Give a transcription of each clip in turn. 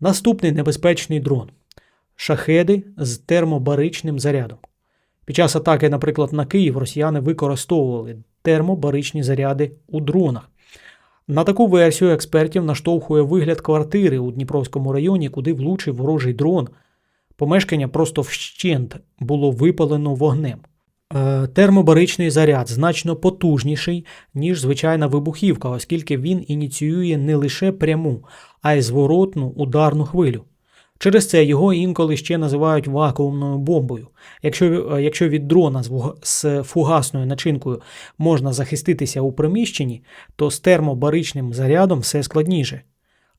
Наступний небезпечний дрон шахеди з термобаричним зарядом. Під час атаки, наприклад, на Київ росіяни використовували термобаричні заряди у дронах. На таку версію експертів наштовхує вигляд квартири у Дніпровському районі, куди влучив ворожий дрон. Помешкання просто вщент було випалено вогнем. Е, Термобаричний заряд значно потужніший, ніж звичайна вибухівка, оскільки він ініціює не лише пряму, а й зворотну ударну хвилю. Через це його інколи ще називають вакуумною бомбою. Якщо, е, якщо від дрона з, фугасною начинкою можна захиститися у приміщенні, то з термобаричним зарядом все складніше.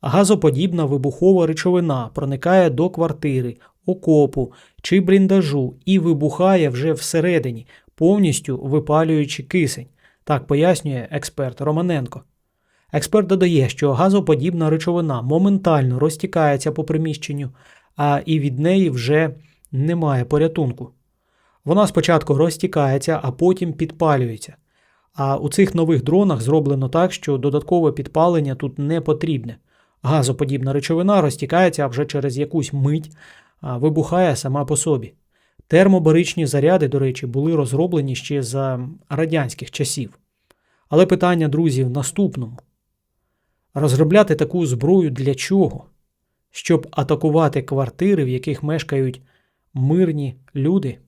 Газоподібна вибухова речовина проникає до квартири, окопу чи бліндажу і вибухає вже всередині, повністю випалюючи кисень. Так пояснює експерт Романенко. Експерт додає, що газоподібна речовина моментально розтікається по приміщенню, а і від неї вже немає порятунку. Вона спочатку розтікається, а потім підпалюється. А у цих нових дронах зроблено так, що додаткове підпалення тут не потрібне. Газоподібна речовина розтікається, вже через якусь мить а, вибухає сама по собі. Термобаричні заряди, до речі, були розроблені ще за радянських часів. Але питання, друзі, в наступному: розробляти таку зброю для чого? Щоб атакувати квартири, в яких мешкають мирні люди.